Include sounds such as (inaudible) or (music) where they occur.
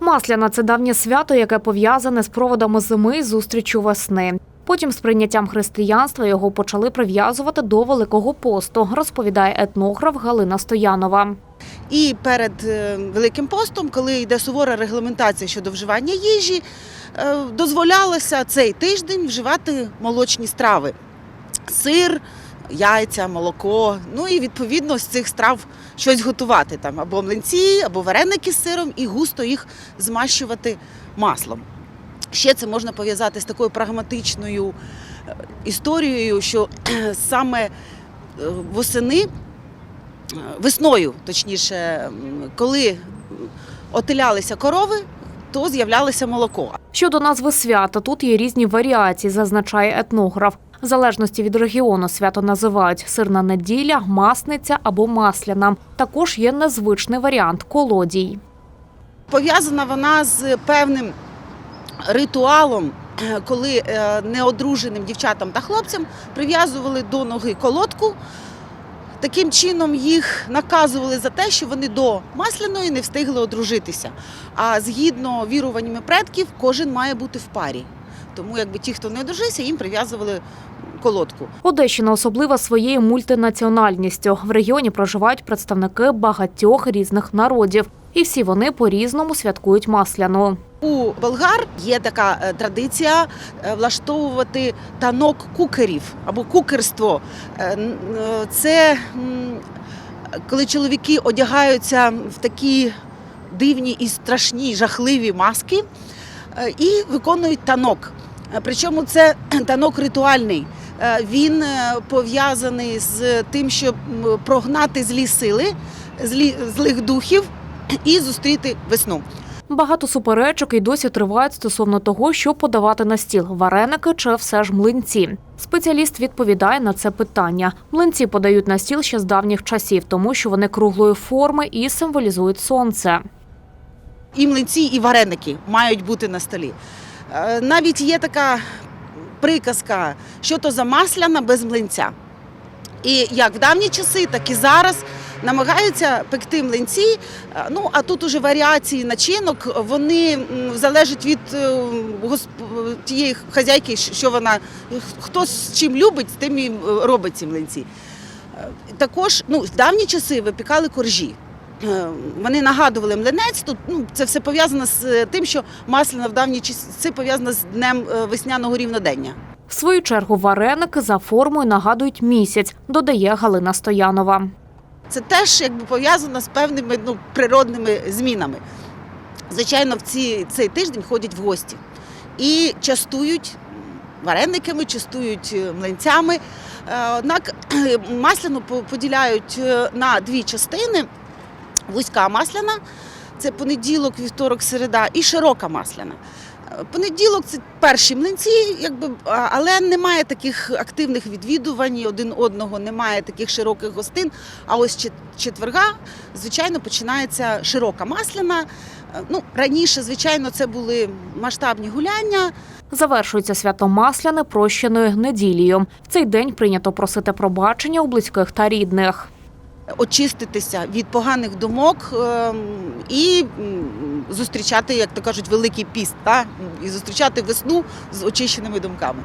Масляна це давнє свято, яке пов'язане з проводами зими і зустрічю весни. Потім з прийняттям християнства його почали прив'язувати до Великого посту, розповідає етнограф Галина Стоянова. І перед е, Великим постом, коли йде сувора регламентація щодо вживання їжі, е, дозволялося цей тиждень вживати молочні страви: сир, яйця, молоко. Ну і відповідно з цих страв щось готувати там або млинці, або вареники з сиром, і густо їх змащувати маслом. Ще це можна пов'язати з такою прагматичною е, історією, що саме е, восени Е, весною, точніше, коли отилялися корови, то з'являлося молоко. Щодо назви свята, тут є різні варіації, зазначає етнограф. В залежності від регіону свято називають сирна неділя, масниця або масляна. Також є незвичний варіант колодій. Пов'язана вона з певним ритуалом, коли е, неодруженим дівчатам та хлопцям прив'язували до ноги колодку. Таким чином їх наказували за те, що вони до масляної не встигли одружитися. А згідно віруваннями предків, кожен має бути в парі. Тому якби ті, хто не одружився, їм прив'язували колодку. Одещина особлива своєю мультинаціональністю. В регіоні проживають представники багатьох різних народів, і всі вони по-різному святкують масляну. У болгар є така е, традиція е, влаштовувати танок кукерів або кукерство. Е, Це коли чоловіки одягаються в такі дивні і страшні, жахливі маски і виконують танок. Причому це (clears throat) танок ритуальний. Він пов'язаний з тим, щоб прогнати злі сили, злі, злих духів і зустріти весну. Багато суперечок і досі тривають стосовно того, що подавати на стіл вареники чи все ж млинці. Спеціаліст відповідає на це питання. Млинці подають на стіл ще з давніх часів, тому що вони круглої форми і символізують сонце. і млинці, і вареники мають бути на столі. Е, Навіть є така приказка, що то за масляна без млинця. І як в давні часи, так і зараз намагаються пекти млинці. Е, Ну а тут уже варіації начинок, вони залежать від е, тієї хазяйки, що вона хто з чим любить, тим і е, робить ці млинці. Також ну, в давні часи випікали коржі. Вони нагадували млинець. Тут ну це все пов'язано з тим, що масляна в давні часи пов'язана з днем весняного рівнодення. В свою чергу вареники за формою нагадують місяць, додає Галина Стоянова. Це теж якби пов'язано з певними ну, природними змінами. Звичайно, в ці, цей тиждень ходять в гості і частують варениками, частують е, млинцями. Е, Однак масляну по- поділяють е, на дві частини: вузька масляна це понеділок, вівторок, середа, і широка масляна. Понеділок це перші млинці, якби, але немає таких активних відвідувань один одного, немає таких широких гостин. А ось чет- четверга, звичайно, починається широка масляна. Е, Ну, раніше, звичайно, це були масштабні гуляння. Завершується свято Масляне прощеною неділею. В цей день прийнято просити пробачення у близьких та рідних. Очиститися від поганих думок ем, і зустрічати, як то кажуть, великий піст, та? і зустрічати весну з очищеними думками.